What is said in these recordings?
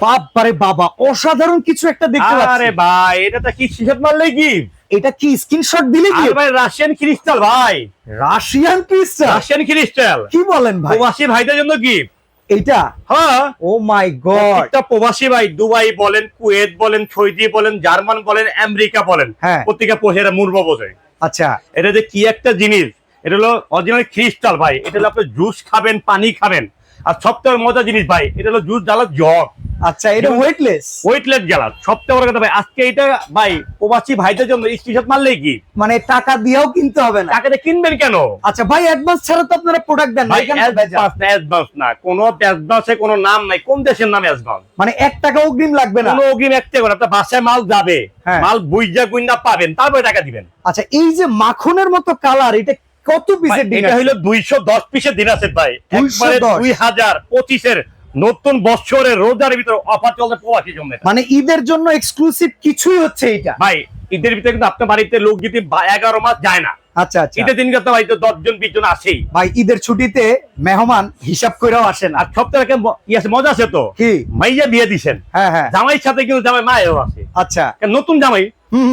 বাবারে বাবা অসাধারণ কিছু একটা দেখতে আরে ভাই এটা তো কি সিসাত মারলে কি? এটা কি স্ক্রিনশট দিলে কি? ভাই রাশিয়ান ক্রিস্টাল ভাই। Russian crystal? Russian crystal. কি বলেন ভাই? প্রবাসী ভাইদের জন্য গিফট এটা হ্যাঁ। Oh my god. প্রত্যেকটা প্রবাসী ভাই দুবাই বলেন কুয়েত বলেন সৌদি বলেন জার্মান বলেন আমেরিকা বলেন হ্যাঁ। প্রত্যেকটা পোষে এরা মুরবা বোঝে আচ্ছা। এটা যে কি একটা জিনিস এটা হলো অরিজিনাল ক্রিস্টাল ভাই। এটা হলো আপনি জুস খাবেন পানি খাবেন। আর সবথেকে মজা জিনিস ভাই এটা হলো জুস জ্বালা জগ। আচ্ছা এটা ওয়েটলেস ওয়েটলেস জ্বালা সবথেকে বড় কথা ভাই আজকে এটা ভাই প্রবাসী ভাইদের জন্য স্টিশাত মারলেই কি? মানে টাকা দিয়েও কিনতে হবে না। টাকাতে কিনবেন কেন? আচ্ছা ভাই অ্যাডভান্স ছাড়া তো আপনারা প্রোডাক্ট দেন না। অ্যাডভান্স না অ্যাডভান্স না কোনো অ্যাডভান্সে কোনো নাম নাই কোন দেশের নামে অ্যাডভান্স মানে এক টাকা অগ্রিম লাগবে না। কোনো অগ্রিম একটা করে আপনার বাসায় মাল যাবে হ্যাঁ। মাল বুইজা গুইন্দা পাবেন তারপরে টাকা দিবেন। আচ্ছা এই যে মাখনের মতো কালার এটা কত পিসের ডিম এটা হলো দুইশো দশ পিসের দিন আছে ভাই। 210 একবারে দুই হাজার পঁচিশের নতুন বছরের রোজার ভিতরে অফার চলছে প্রবাসীর জন্য মানে ঈদের জন্য এক্সক্লুসিভ কিছুই হচ্ছে এটা ভাই ঈদের ভিতরে কিন্তু আপনার বাড়িতে লোক যদি বা- এগারো মাস যায় না আচ্ছা আচ্ছা। ঈদের দিন কিন্তু ভাই তো দশ জন বিশ জন আসেই। ভাই ঈদের ছুটিতে মেহমান হিসাব করেও আসেন আর সপ্তাহে ইয়ে মজা আছে তো? কি? মাইয়া বিয়ে দিছেন। হ্যাঁ হ্যাঁ। জামাইয়ের সাথে কিন্তু জামাই মায়েও আছে। আচ্ছা। নতুন জামাই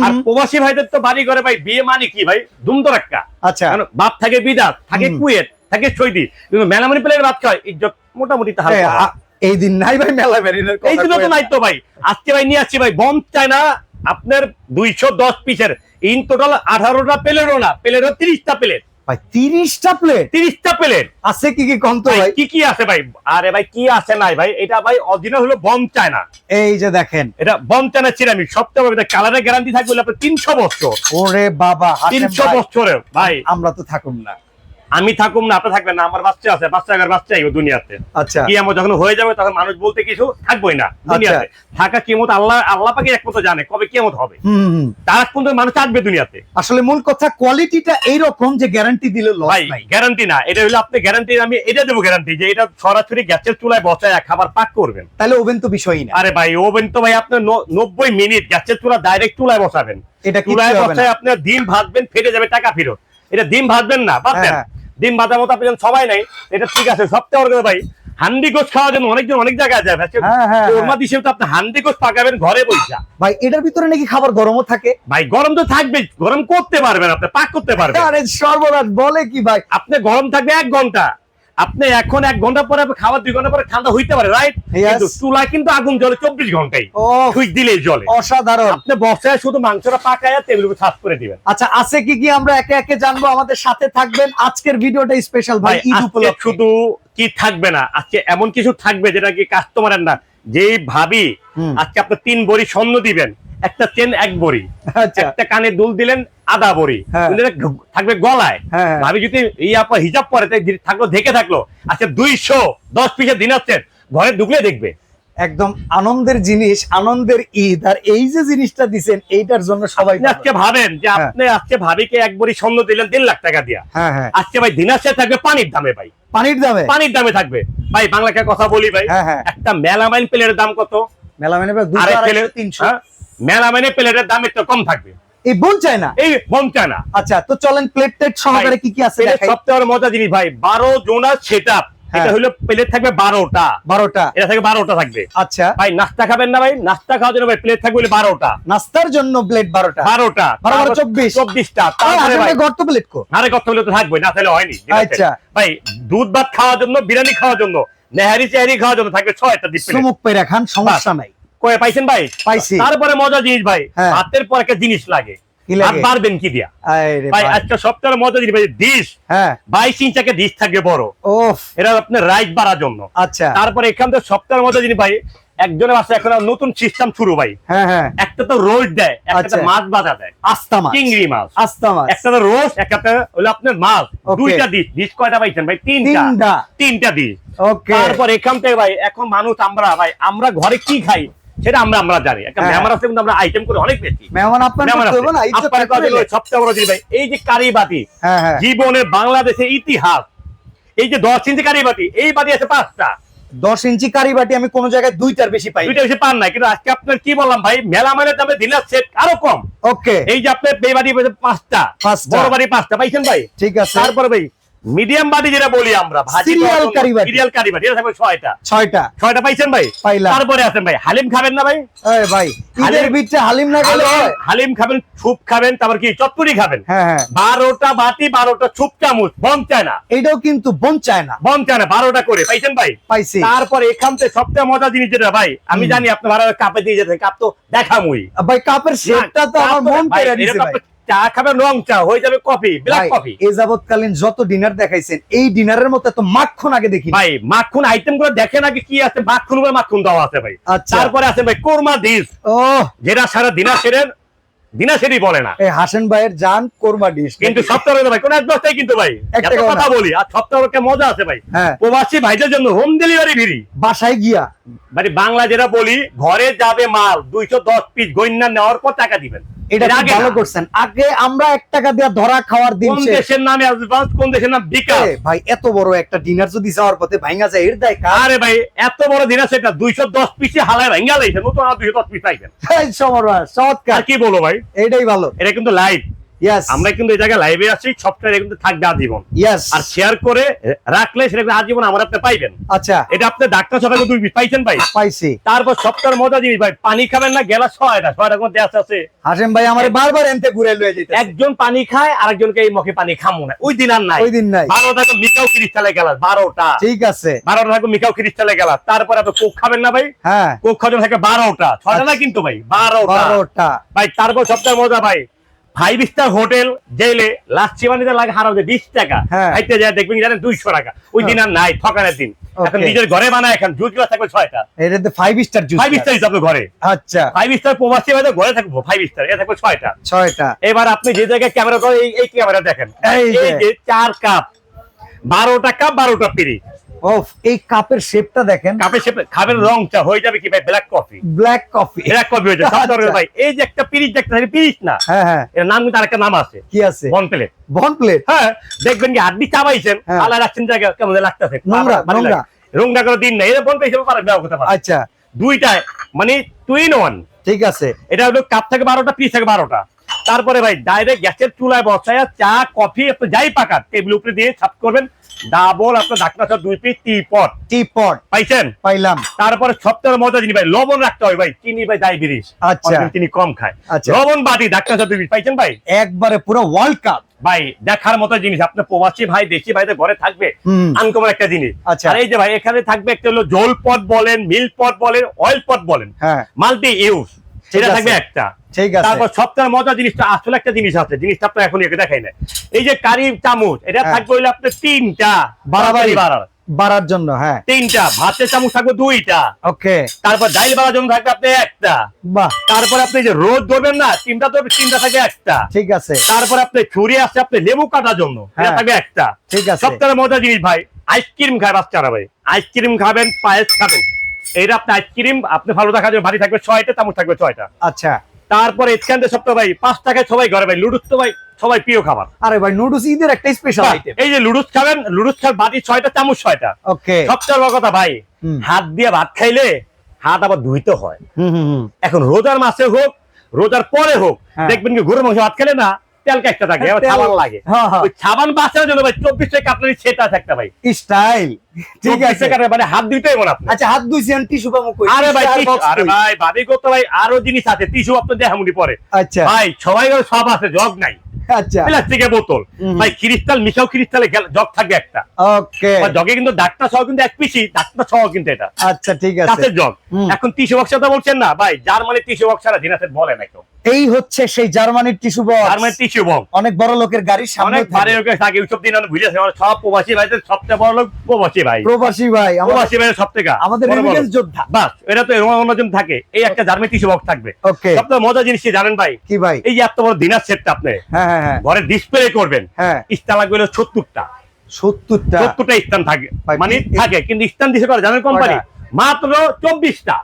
আর প্রবাসী ভাইদের তো বাড়ি ঘরে ভাই বিয়ে মানে কি ভাই? ধুমধরাক্কা। আচ্ছা। বাপ থাকে বিদাত থাকে কুয়েত থাকে সৈদি। কিন্তু মেলামনি প্লেয়ার বাদ খায় ইজ্জত মোটামুটি। আ- এই দিন নাই ভাই মেলা মেরিনের এই দিন তো নাই তো ভাই। আজকে ভাই নিয়ে আসছি ভাই বম চায় না আপনার দুইশো দশ পিসের ইন টোটাল আঠারোটা প্লেটও না প্লেটও তিরিশটা প্লেট ভাই তিরিশটা প্লেট তিরিশটা প্লেট আছে কি কি কম তো ভাই কি কি আছে ভাই? আরে ভাই কি আছে নাই ভাই? এটা ভাই অরিজিনাল হলো বম চায়না। এই যে দেখেন। এটা বম চায়না সিরামিক সপ্তাহে কালারের গ্যারান্টি থাকবে আপনার তিনশো বছর। ওরে বাবা হাসেম তিনশো ভাই, বছরের ভাই। আমরা তো থাকুন না। আমি থাকুম না আপনি থাকবেন না আমার বাচ্চা আছে বাচ্চা আগার বাচ্চা আইব দুনিয়াতে। আচ্ছা। কি আমার যখন হয়ে যাবে তখন মানুষ বলতে কিছু থাকবোই না দুনিয়াতে। থাকা কিমত আল্লাহ আল্লাহ পাকে একমতো জানে কবে কিমত হবে। তার পর্যন্ত মানুষ আসবে দুনিয়াতে। আসলে মূল কথা কোয়ালিটিটা এইরকম যে গ্যারান্টি দিলে লস নাই। গ্যারান্টি না এটা হলো আপনি গ্যারান্টি আমি এটা দেবো গ্যারান্টি যে এটা সরাসরি গ্যাসের চুলায় বসায় খাবার পাক করবেন। তাহলে ওভেন তো বিষয়ই না। আরে ভাই ওভেন তো ভাই আপনার ন- নব্বই মিনিট গ্যাসের চুলা ডাইরেক্ট চুলায় বসাবেন। এটা কি চুলায় বসায় আপনার ডিম ভাজবেন ফেটে যাবে টাকা ফেরত। এটা ডিম ভাজবেন না বাদ দেন। হ্যাঁ। ডিম ভাজার মতো আপনি সবাই নাই এটা ঠিক আছে। সপ্তাহে ওর ভাই হান্ডি গোস খাওয়ার জন্য অনেকজন অনেক জায়গায় যায়। ভাই হ্যাঁ, হ্যাঁ, ওরমা হিসেবে তো আপনি হান্ডি গোস পাকাবেন ঘরে বইসা ভাই এটার ভিতরে নাকি খাবার গরমও থাকে? ভাই গরম তো থাকবে গরম করতে পারবেন আপনি পাক করতে পারবেন। আরে সর্বনাশ বলে কি ভাই? আপনি গরম থাকবে এক ঘণ্টা। আপনি এখন এক ঘণ্টা পরে খাবার দুই ঘণ্টা পরে ঠান্ডা হইতে পারে রাইট কিন্তু চুলা কিন্তু আগুন জ্বলে চব্বিশ ঘন্টাই ও সুইচ দিলেই জ্বলে। অসাধারণ। আপনি বসায় শুধু মাংসটা পাকায় টেবিল উপর সাফ করে দিবেন। আচ্ছা আছে কি কি আমরা একে একে জানব? আমাদের সাথে থাকবেন আজকের ভিডিওটা স্পেশাল ভাই ভাই ঈদ উপলক্ষে। শুধু কি থাকবে না আজকে এমন কিছু থাকবে যেটা কি কাস্টমারের না। যেই ভাবি আজকে আপনি তিন বড়ি স্বর্ণ দিবেন একটা চেন এক বড়ি। আচ্ছা। একটা কানে দুল দিলেন আধা বড়ি। হ্যাঁ। থাকবে গলায়। হ্যাঁ। ভাবি যদি এই হিজাব পরে তাই থাকল দেখে থাকল আচ্ছা দুইশো দশ পিসের দিন আসছেন ঘরে ঢুকলে দেখবে। একদম আনন্দের জিনিস আনন্দের ঈদ আর এই যে জিনিসটা দিছেন এইটার জন্য সবাই আজকে ভাবেন যে হ্যাঁ। আপনি আজকে ভাবিকে এক বড়ি স্বর্ণ দিলেন দেড় লাখ টাকা দিয়া। হ্যাঁ হ্যাঁ। আজকে ভাই দিন আসছে থাকবে পানির দামে ভাই। পানির দামে? পানির দামে থাকবে। ভাই বাংলাকে কথা বলি ভাই। হ্যাঁ হ্যাঁ। একটা মেলামাইন প্লেটের দাম কত? মেলা দুশো আরেক আড়াইশো, প্লেট তিনশো। হ্যাঁ? মেলামাইনের প্লেটের দাম একটু কম থাকবে। এই বোন চায় না? এই বমটা না। আচ্ছা তো চলেন প্লেট টেট সহকারে কি কি আছে বড় মজা জিনিস ভাই বারো জোনার সেট হ্যাঁ। এটা হলো প্লেট থাকবে বারোটা। বারোটা। এটা থাকবে বারোটা থাকবে। আচ্ছা। ভাই নাস্তা খাবেন না ভাই? নাস্তা খাওয়ার জন্য ভাই প্লেট থাকবে বারোটা। নাস্তার জন্য প্লেট বারোটা। বারোটা। বারো চব্বিশ। চব্বিশটা। গর্ত প্লেট কো। আরে হলে তো থাকবে না তাহলে হয়নি। আচ্ছা। ভাই দুধ ভাত খাওয়ার জন্য বিরিয়ানি খাওয়ার জন্য নেহারি চেহারি খাওয়ার জন্য থাকবে ছয়টা ডিসপ্লে খান সমস্যা নাই। কয়ে পাইছেন ভাই? পাইছি। তারপরে মজা জিনিস ভাই হাতের পর একটা জিনিস লাগে। আর পারবেন কি দিয়া? ভাই ভাই। আজকে সপ্তাহের মজা জিনিস ভাই ডিশ। হ্যাঁ। বাইশ ইঞ্চাকে ডিশ থাকবে বড়। ওফ। এটা আপনার রাইস বাড়ার জন্য। আচ্ছা। তারপরে এখান থেকে সপ্তাহের ভাই একজনের বাসা এখন নতুন সিস্টেম শুরু ভাই। হ্যাঁ হ্যাঁ। একটা তো রোজ দেয় একটা আচ্ছা। মাছ বাজা দেয়। আস্তা মাছ। চিংড়ি মাছ। আস্তা মাছ। একটা তো রোজ একটা হলো আপনার মাছ। দুইটা ডিশ ডিশ কয়টা পাইছেন ভাই? তিনটা। তিনটা। ওকে তারপর এখান থেকে ভাই এখন মানুষ আমরা ভাই আমরা ঘরে কি খাই? সেটা আমরা আমরা জানি। একটা হ্যাঁ। মেহমান আছে কিন্তু আমরা আইটেম করে অনেক বেশি। মেহমান না। সবচেয়ে বড় জিনিস ভাই এই যে কারি বাটি হ্যাঁ হ্যাঁ। জীবনে বাংলাদেশের ইতিহাস এই যে দশ ইঞ্চি কারি বাটি এই বাটি আছে পাঁচটা। দশ ইঞ্চি কারি বাটি আমি কোন জায়গায় দুইটার বেশি পাই। দুইটা বেশি পান নাই কিন্তু আজকে আপনার কি বললাম ভাই মেলা মানে দামে দিনের সেট আরও কম। ওকে এই যে আপনার এই বাড়ি পাঁচটা পাঁচটা। বড় বাড়ি পাঁচটা পাইছেন ভাই? ঠিক আছে। তারপরে ভাই মিডিয়াম বাটি যেটা বলি আমরা। সিরিয়াল বাটি। এটা থাকবে পাইছেন ভাই? পাইলাম। তারপরে আছেন ভাই হালিম খাবেন না ভাই? এই ভাই ঈদের বিটে হালিম না গেলে হালিম- খাবেন ছুপ খাবেন তারপর কি চত্বরি খাবেন? হ্যাঁ হ্যাঁ। বারোটা বাটি বারোটা ছুপ চামচ বম চায় না। এইটাও কিন্তু বন চায় না। বম চায় না বারোটা করে পাইছেন ভাই? পাইছি। তারপরে এখান থেকে সবচেয়ে মজা জিনিস যেটা ভাই আমি জানি আপনি ভাড়া কাপে দিয়ে যেতে কাপ তো দেখামুই। ভাই কাপের শেপটা তো আমার মন ভাই, কেড়ে নিছে ভাই। আপনি চা খাবেন রং চা হয়ে যাবে কফি ব্ল্যাক কফি। এই যাবৎকালীন যত ডিনার দেখাইছেন এই ডিনারের মতো এত মাখন আগে দেখি ভাই মাখন আইটেমগুলো দেখেন আগে কি আছে মাখনগুলো মাখন দেওয়া আছে ভাই। আচ্ছা। তারপরে আছে ভাই কোরমা ডিশ। ও যেটা সারা দিনাশেরের দিনাশেরই বলে না। এই হাসেন ভাইয়ের জান কোরমা ডিশ। কিন্তু সপ্তাহে ভাই কোন এক কিন্তু ভাই কথা বলি আর সপ্তাহে মজা আছে ভাই। হ্যাঁ। প্রবাসী ভাইদের জন্য হোম ডেলিভারি ফ্রি বাসায় গিয়া। মানে বাংলা যেটা বলি ঘরে যাবে মাল দুইশো দশ পিস গন্যা নেওয়ার পর টাকা দিবেন। এটা ভালো করছেন? আগে আমরা এক টাকা দিয়ে ধরা খাওয়ার দিন কোন দেশের নামে অ্যাডভান্স কোন দেশের নাম বিকাশ? ভাই এত বড় একটা ডিনার যদি যাওয়ার পথে ভাঙা যায় এর দায় আরে ভাই এত বড় দিন সেটা এটা দুইশো দশ পিসে হালায় ভাইঙ্গা লাইছে নতুন আর দুইশো দশ পিস পাইছেন এই সমর চমৎকার। কি বলব ভাই? এটাই ভালো। এটা কিন্তু লাইভ আমরা কিন্তু এই জায়গায় লাইভে আছি সবটাই কিন্তু থাকবে আজীবন। আর শেয়ার করে রাখলে সেটা কিন্তু আজীবন আমার আপনি পাইবেন। আচ্ছা। এটা আপনি ডাক্তার সবাইকে দুই পিস পাইছেন ভাই। পাইছি। তারপর সপ্তাহের মজা জিনিস ভাই পানি খাবেন না গেলা ছয়টা ছয়টার মধ্যে আছে আছে। হাসেম ভাই আমার বারবার এনতে ঘুরে লয়ে যেতে একজন পানি খায় আরেকজনকে এই মুখে পানি খামো না। ওই দিন আর নাই। ওই দিন নাই। বারোটা থাকো মিকাও ক্রিস্টালে গেল বারোটা। ঠিক আছে। বারোটা থাকো মিকাও ক্রিস্টালে গেল। তারপর আপনি কোক খাবেন না ভাই? হ্যাঁ। কোক খাওয়ার থাকে বারোটা। ছয়টা না কিন্তু ভাই বারোটা। বারোটা। ভাই তারপর সপ্তাহের মজা ভাই ফাইভ স্টার হোটেল জেলে লাচ্ছি বানিতে লাগে হারাও যে বিশ টাকা। হ্যাঁ। খাইতে যায় দেখবেন জানেন? দুইশো টাকা। ওই দিন আর নাই ঠকানের দিন। এখন নিজের ঘরে বানায় এখন জুস গ্লাস থাকবে ছয়টা। এটাতে five star juice five star হিসাবে ঘরে। আচ্ছা। ফাইভ স্টার প্রবাসী ভাই ঘরে থাকব ফাইভ স্টার এ থাকবে ছয়টা। ছয়টা। এবার আপনি যে জায়গায় ক্যামেরা করেন এই- ক্যামেরা দেখেন। এই যে। চার কাপ বারোটা কাপ বারোটা পিরি ও এই কাপের শেপটা দেখেন। কাপের সে খাবের রং চা হয়ে যাবে কি ভাই? Black coffee black coffee black coffee হয়ে যাবে। আচ্ছা। ভাই। এই যে একটা পিরিচ একটা পিরিচ না? হ্যাঁ হ্যাঁ। এর নাম কিন্তু আরেকটা নাম আছে। কি আছে? বন প্লেট বন প্লেট হ্যাঁ দেখবেন কি হাড্ডি চাবাইছেন হ্যাঁ। আলা রাখছেন জায়গা কেমন লাগতেছে। নোংরা, নোংরা। রোংটা করে দিন না এটা বন পারে ব্যবহার করতে পারে। আচ্ছা। দুইটায় মানে তুই ওয়ান ঠিক আছে। এটা হলো কাপ থেকে বারোটা পিস থেকে বারোটা। তারপরে ভাই ডাইরেক্ট গ্যাসের চুলায় বসায় চা কফি আপনি যাই পাকান টেবিল উপরে দিয়ে ছাপ করবেন। ডাবল আপনার ঢাকনা সহ দুই পিস টি পট। টি পট পাইছেন? পাইলাম। তারপরে সপ্তাহের মজা জিনিস ভাই লবণ রাখতে হয় ভাই চিনি ভাই ডায়াবেটিস আচ্ছা। চিনি কম খায়। আচ্ছা। লবণ বাটি ঢাকনা সহ দুই পিস পাইছেন ভাই? একবারে পুরো ওয়ার্ল্ড কাপ ভাই দেখার মতো জিনিস আপনার প্রবাসী ভাই দেশি ভাইদের ঘরে থাকবে। আনকমন একটা জিনিস। আচ্ছা। আর এই যে ভাই এখানে থাকবে একটা হলো জল পট বলেন মিল পট বলেন অয়েল পট বলেন। হ্যাঁ। মাল্টি ইউজ সেটা থাকবে একটা। ঠিক আছে। তারপর সপ্তাহের মজা জিনিসটা আসলে একটা জিনিস আছে জিনিসটা আপনার এখন একে দেখাই না এই যে কারি চামচ এটা হ্যাঁ। থাকবে হইলে আপনার তিনটা। বাড়াবাড়ি। বাড়ার বাড়ার জন্য হ্যাঁ। তিনটা ভাতের চামচ থাকবে দুইটা। ওকে। তারপর ডাইল বাড়ার জন্য থাকবে আপনি একটা। বাহ। তারপর আপনি যে রোদ ধরবেন না তিনটা ধরবে তিনটা থাকবে একটা। ঠিক আছে। তারপর আপনি ছুরি আছে আপনি লেবু কাটার জন্য এটা হ্যাঁ। থাকবে একটা। ঠিক আছে। সপ্তাহের মজা জিনিস ভাই আইসক্রিম খায় বাচ্চারা ভাই। আইসক্রিম খাবেন পায়েস খাবেন। এইটা আপনি আইসক্রিম আপনি ভালো দেখা যাবে ভারী থাকবে ছয়টা চামচ থাকবে ছয়টা। আচ্ছা। তারপরে এখান থেকে সপ্তাহ ভাই পাঁচ টাকায় সবাই ঘরে ভাই লুডুস তো ভাই সবাই প্রিয় খাবার। আরে ভাই নুডলস ঈদের একটা স্পেশাল আইটেম এই যে লুডুস খাবেন লুডুস খাবেন বাটি ছয়টা চামচ ছয়টা। ওকে সবচেয়ে বড় কথা ভাই হাত দিয়ে ভাত খাইলে হাত আবার ধুইতে হয়। হুম হুম হুম। এখন রোজার মাসে হোক রোজার পরে হোক হ্যাঁ। দেখবেন কি গরুর মাংস ভাত খেলে না তেল একটা থাকে সাবান লাগে। হ্যাঁ হ্যাঁ। সাবান বাঁচানোর জন্য ভাই সেটা আছে একটা ভাই। স্টাইল। ঠিক আছে। মানে হাত দিতেই মনে আপনি আচ্ছা হাত ধুইছি টিস্যু পাবো কই? আরে ভাই Tissue আর টিস্যু- box আরে ভাই ভাবি করতে ভাই আরও জিনিস আছে টিস্যু আপনার দেহামুনি পরে। আচ্ছা। ভাই সবাই সব আছে জগ নাই। আচ্ছা। প্লাস্টিকের বোতল। ভাই ক্রিস্টাল মিশাও ক্রিস্টালে জগ থাকবে একটা। ওকে। জগে কিন্তু ডাক্তার সহ কিন্তু এক পিসি ডাক্তার সহ কিন্তু এটা। আচ্ছা ঠিক আছে। জগ। এখন টিস্যু বক্স কথা বলছেন না? ভাই জার্মানির টিস্যু বক্স ছাড়া দিনাতে বলে না কেউ। এই হচ্ছে সেই জার্মানির টিস্যু বক্স। জার্মানির টিস্যু বক্স। অনেক বড় লোকের গাড়ির সামনে অনেক লোকের থাকে ওইসব দিন ভুলে গেছি। আমার সব প্রবাসী ভাইদের সবচেয়ে বড় লোক প্রবাসী ভাই। প্রবাসী ভাই প্রবাসী ভাইয়ের সব থেকে আমাদের। রেমিটেন্স যোদ্ধা। বাস এটা তো এরকম অন্যজন থাকে। এই একটা জার্মানি টিস্যু বক্স থাকবে। ওকে সবচেয়ে মজা জিনিস কি জানেন ভাই? কি ভাই? এই যে এত বড় দিনার সেটটা আপনি। হ্যাঁ হ্যাঁ হ্যাঁ। ঘরে ডিসপ্লে করবেন। হ্যাঁ। স্থান লাগবে হলো সত্তরটা। সত্তরটা? সত্তরটা স্থান থাকে। ভাই, মানে থাকে কিন্তু স্থান দিছে করে জানেন কোম্পানি? মাত্র চব্বিশটা।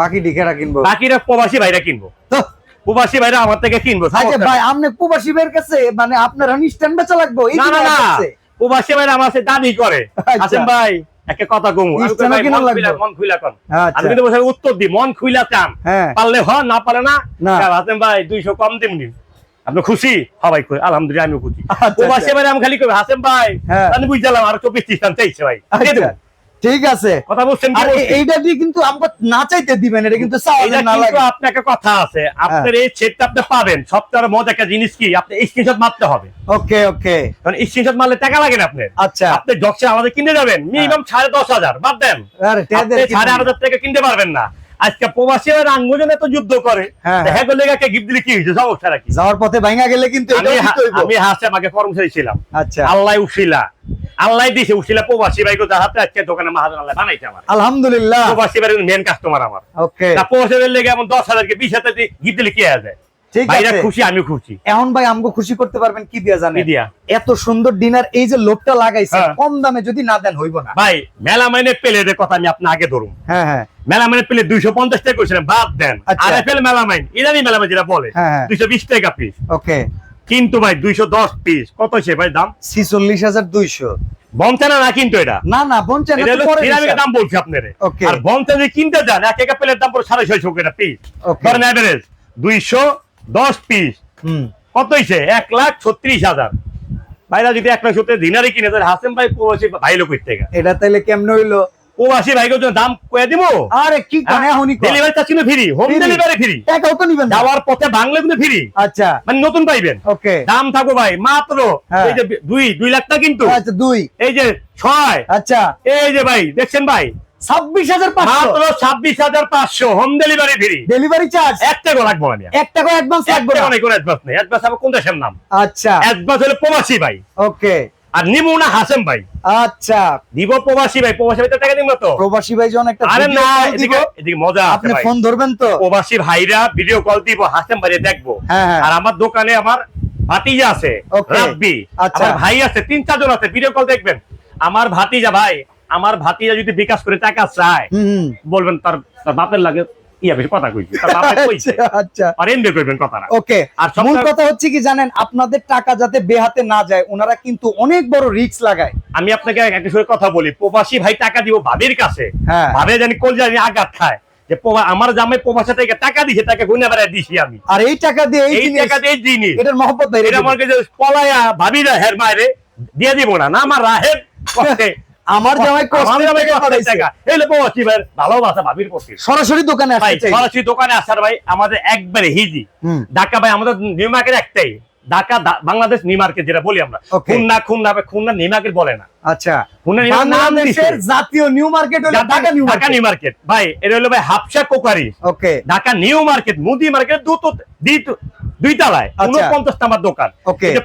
বাকি ডিখেরা কিনবো। বাকিরা প্রবাসী ভাইরা কিনবো। তো, প্রবাসী ভাইরা আমার থেকে কিনবো আচ্ছা ভাই আপনি প্রবাসী ভাইয়ের কাছে মানে আপনার স্ট্যান্ড বেচা লাগবো না না না কাছে? প্রবাসী ভাইরা আমার সাথে দাবি করে। আচ্ছা। আসেন ভাই একটা কথা কমু। মন খুইলা- কন আচ্ছা। আমি কিন্তু উত্তর দিই মন খুইলা চান। হ্যাঁ। পারলে হ না পারলে না। হাসেন ভাই দুইশো কম দিমনি আপনি খুশি? সবাই খুশি আলহামদুলিল্লাহ আমি খুশি। প্রবাসী ভাই আমি খালি কই হাসেম ভাই? হ্যাঁ। আমি বুঝলাম আর চব্বিশ ত্রিশ চাইছে ভাই। আচ্ছা। ঠিক আছে। কথা বলছেন আর এইটা দিয়ে কিন্তু আমরা না চাইতে দিবেন এটা কিন্তু না লাগে। আপনাকে কথা আছে। আপনার এই সেটটা আপনি পাবেন। সবচেয়ে মজা একটা জিনিস কি? আপনি স্ক্রিনশট মারতে হবে। ওকে ওকে। কারণ স্ক্রিনশট মারলে টাকা লাগে না আপনার। আচ্ছা। আপনি জকসে আমাদের কিনে যাবেন। মিনিমাম সাড়ে দশ হাজার। বাদ দেন। আরে সাড়ে আট হাজার টাকা কিনতে পারবেন না। আজকে প্রবাসী আঙ্গুজন এত যুদ্ধ করে। হ্যাঁ, দেখা গেলে একে গিফট দিলে কি হয়েছে সমস্যা নাকি যাওয়ার পথে ভাঙা গেলে কিন্তু আমি হাসে আমাকে কর্মচারী ছিলাম। আচ্ছা। আল্লাহ উশিলা। আল্লাহ দিছে উশিলা প্রবাসী ভাই কোথায় হাতে আজকে দোকানে মাহাজন আল্লাহ বানাইছে আমার। আলহামদুলিল্লাহ। প্রবাসী ভাই মেন কাস্টমার আমার। ওকে প্রবাসী লেগে এমন দশ হাজার কে বিশ হাজার গিফট দিলে কি হয়ে যায়? ঠিক আছে। খুশি আমি খুশি। এখন ভাই আমগো খুশি করতে পারবেন কি দিয়া জানেন? দিয়া? এত সুন্দর ডিনার এই যে লোকটা লাগাইছে। কম দামে যদি না দেন হইব না। ভাই মেলা মাইনে প্লেটের কথা আমি আপনি আগে ধরুন। হ্যাঁ হ্যাঁ। মেলা মাইনে প্লেট দুইশো পঞ্চাশ টাকা করেছিলেন বাদ দেন। আর এফ মেলা মাইন ইরানি মেলা মাইন যেটা বলে। দুইশো বিশ টাকা পিস ওকে। কিন্তু ভাই দুইশো দশ পিস কত সে ভাই দাম? ছিচল্লিশ হাজার দুইশো। বঞ্চানা না কিন্তু এটা? না না বঞ্চেন এটা দাম বলছি আপনারে. আর কিনতে যান এক প্লেটের দাম পড়ে সাড়ে ছয়শো করে পিস. ধরেন অ্যাভারেজ দুইশো দশ পিস কত হয়েছে এক লাখ ছত্রিশ হাজার। ভাইরা যদি এক লাখ সত্তর দিনারই কিনে তাহলে হাসেম ভাই প্রবাসী ভাই লোক থেকে? এটা তাইলে কেমনে হইল? প্রবাসী ভাইকে জন্য দাম কয়ে দিব? আরে কি? কানে এখনই delivery free home delivery free টাকাও তো নিবেন যাওয়ার পথে বাংলা কিন্তু ফ্রি আচ্ছা। মানে নতুন পাইবেন। ওকে। দাম থাকো ভাই মাত্র হ্যাঁ। এই যে দুই দুই লাখ টাকা কিন্তু। আচ্ছা দুই। এই যে ছয়। আচ্ছা। এই যে ভাই দেখছেন ভাই? ছাব্বিশ হাজার মাত্র ছাব্বিশ হাজার পাঁচশো। Home delivery free delivery charge এক টাকা লাগবো না এক টাকা অ্যাডভান্স লাগবে না? অনেক অ্যাডভান্স নেই। অ্যাডভান্স আমার কোন দেশের নাম? আচ্ছা। অ্যাডভান্স হলে প্রবাসী ভাই। ওকে। আর নিমু না হাসেম ভাই। আচ্ছা। দিব প্রবাসী ভাই। প্রবাসী ভাই টাকা দিব তো? প্রবাসী ভাই যখন একটা আরে video না এদিকে এদিকে মজা আপনি ফোন ধরবেন তো? প্রবাসী ভাইরা ভিডিও কল দিব হাসেম ভাই দেখব। হ্যাঁ, হ্যাঁ। আর আমার দোকানে আমার ভাতিজা আছে. রাব্বি। আচ্ছা। আমার ভাই আছে তিন চারজন আছে ভিডিও কল দেখবেন। আমার ভাতিজা ভাই আমার ভাতিজা যদি বিকাশ করে টাকা চায়। বলবেন তার তার বাপের লাগে আচ্ছা, আচ্ছা। আপনাদের টাকা যাতে বেহাতে না যায় ওনারা কিন্তু অনেক বড় লাগায়। আমি আপনাকে কথা বলি প্রবাসী ভাই টাকা দিব ভাবির কাছে হ্যাঁ। ভাবে জানি জানি আঘাত খায় যে আমার জামাই প্রবাসা থেকে টাকা দিছে তাকে গুনে বেড়ায় দিছি আমি। আর এই টাকা দিয়ে এই টাকা দিয়ে জিনিস। এটার মহব্বত এটা আমার কাছে পলায়া ভাবি না হের মায়েরে দিয়ে দিব না না আমার রাহের আমার জামাই আমার টাকা এই লোক প্রবাসী ভাইয়ের ভালোবাসা ভাবির সরাসরি দোকানে ভাই আসতে চাই। সরাসরি দোকানে আসার ভাই আমাদের একবারে হিজি ঢাকা ভাই আমাদের নিউ মার্কেট একটাই। ঢাকা বাংলাদেশ নিউ মার্কেট যেটা বলি আমরা. খুলনা খুলনা ভাই, খুলনা নিউ মার্কেট বলে না। আচ্ছা। খুলনা নাম বাংলাদেশের জাতীয় নিউ মার্কেট হলো Dhaka new Dhaka new market ভাই এটা হলো ভাই Hafsa crockery. Okay Dhaka new market মুদি মার্কেট দুটো দ্বিত- দুই তলায়। আচ্ছা। উনপঞ্চাশ নাম্বার দোকান।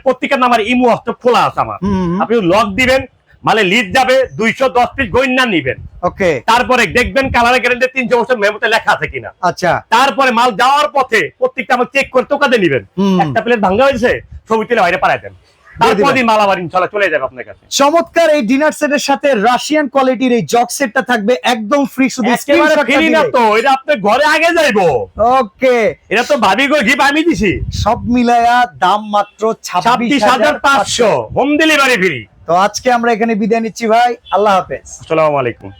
প্রত্যেকের নাম্বার ইমো হস্ত খোলা আছে আমার। আপনি লক দিবেন মানে লিড যাবে দুইশো দশ পিস গইনা নিবেন। ওকে। তারপরে দেখবেন কালারে গ্যারেন্টি তিনশো বছর মেমোতে লেখা আছে কিনা। আচ্ছা। তারপরে মাল যাওয়ার পথে প্রত্যেকটা আমার চেক করে টোকাতে নিবেন। একটা প্লেট ভাঙ্গা হয়েছে ছবি তুলে বাইরে পাঠাই দেন। দিয়ে তারপর দিবেন। দিন মাল আবার ইনশাল্লাহ চলে যাবে আপনার কাছে। চমৎকার এই ডিনার সেটের সাথে রাশিয়ান কোয়ালিটির এই জগ সেটটা থাকবে একদম ফ্রি শুধু না তো এটা আপনি ঘরে আগে যাইবো। ওকে। এটা তো ভাবি গো গিফট আমি দিছি। সব মিলায়া দাম মাত্র ছাব্বিশ ছাব্বিশ হাজার পাঁচশো। হোম ডেলিভারি ফ্রি তো আজকে আমরা এখানে বিদায় নিচ্ছি ভাই আল্লাহ হাফেজ। আসসালামু আলাইকুম।